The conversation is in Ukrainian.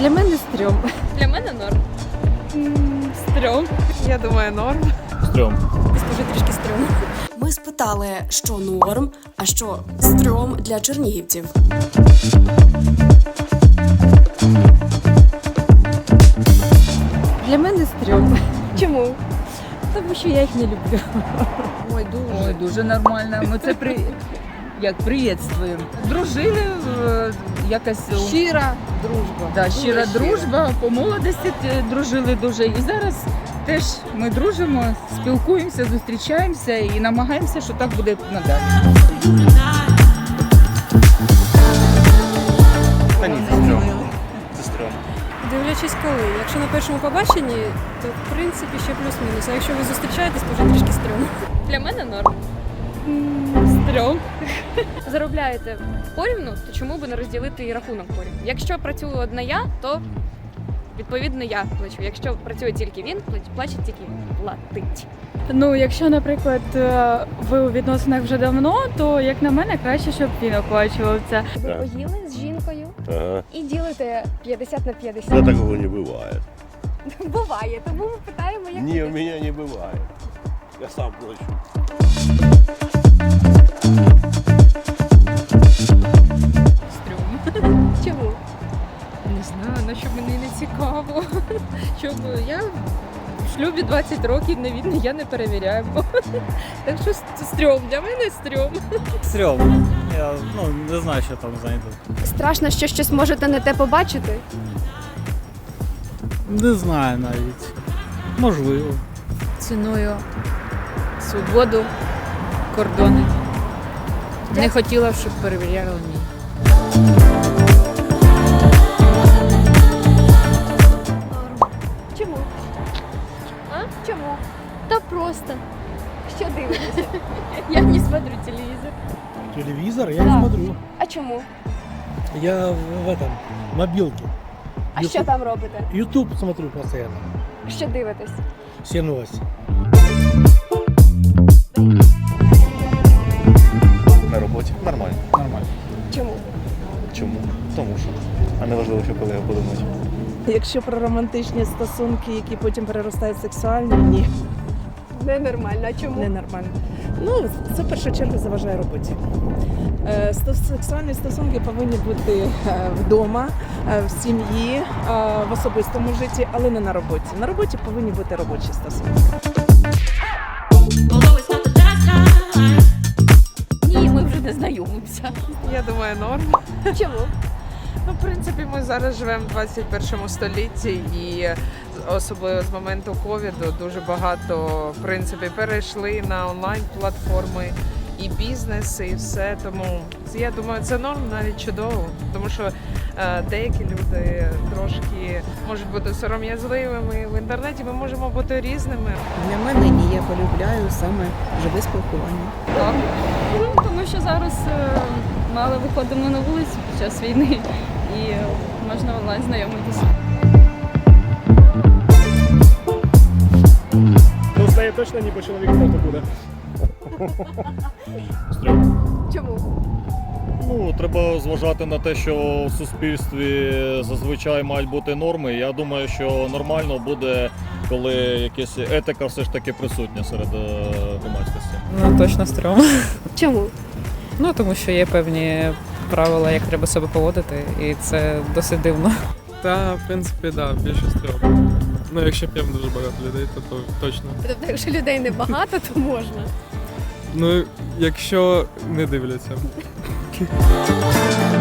Для мене стрьом. Для мене норм. Стрьом. Я думаю, норм. Стрьом. Скажи трішки стрьом. Ми спитали, що норм, а що стрьом для чернігівців. Для мене стрьом. Чому? Тому що я їх не люблю. Ой, дуже. Ой, дуже нормально. Ми це при... як приветствуємо. Дружили е, якось у- Щира дружба. да, щира дружба. По молодості е, дружили дуже. І зараз теж ми дружимо, спілкуємося, зустрічаємося і намагаємося, що так буде надалі. Та ні, це стрьом. Це стрьом. Дивлячись коли. Якщо на першому побаченні, то в принципі ще плюс-мінус. А якщо ви зустрічаєтесь, то вже трішки стрьом. Для мене норм. Стрьом. Заробляєте порівну, то чому би не розділити і рахунок порівну? Якщо працюю одна я, то відповідно я плачу. Якщо працює тільки він, плач- плачить тільки він. платить. Ну, якщо, наприклад, е, ви у відносинах вже давно, то як на мене краще, щоб він оплачував це. Ви поїли з жінкою Ага. і ділите 50 на 50. Да такого не бывает. Буває, тому ми питаємо, як Не, ви у меня не бывает. Я сам плачу. Стрьом. чому? Не знаю, на що мені не цікаво. Щоб я в шлюбі 20 років не видно, я не перевіряю. Так що стрьом, для мене стрьом. Стрьом. Я ну, не знаю, що там знайду. Страшно, що щось можете не те побачити. Не знаю навіть. Можливо. Ціною свободу, кордони. Не хотіла, б, щоб перевіряли мій. Чому? А? Чому? Та просто. Що дивитеся? Я не смотрю телевізор. Телевизор я Да. не смотрю. А чому? Я в, в этом мобилке. А що там робите? YouTube смотрю постоянно. Що дивитесь? Все новости. Якщо про романтичні стосунки, які потім переростають в сексуальні, ні, Ненормально. А чому? ненормально. Ну, це в першу чергу заважає роботі. Е, сто- Сексуальні стосунки повинні бути е, вдома, е, в сім'ї, е, в особистому житті, але не на роботі. На роботі повинні бути робочі стосунки. Ні, ми вже не знайомимося. Я думаю, норм. Чому? Ну, в принципі, ми зараз живемо в 21 столітті і особливо з моменту ковіду дуже багато в принципі перейшли на онлайн платформи і бізнес, і все. Тому я думаю, це норм навіть чудово, тому що е, деякі люди трошки можуть бути сором'язливими в інтернеті. Ми можемо бути різними. Для мене ні, я полюбляю саме живе спілкування. Так. Ну, тому що зараз е, мало виходимо на вулицю під час війни і можна онлайн знайомитися. Ну, з нею точно ніби чоловік фото буде. Чому? Ну, треба зважати на те, що в суспільстві зазвичай мають бути норми. Я думаю, що нормально буде, коли якась етика все ж таки присутня серед е, громадськості. Ну точно стрьом. Чому? Ну тому що є певні правила, як треба себе поводити, і це досить дивно. Та, в принципі, да, більше стрьом. Ну, якщо прям дуже багато людей, то, то точно. Тобто, якщо людей небагато, то можна. Ну, якщо не дивляться.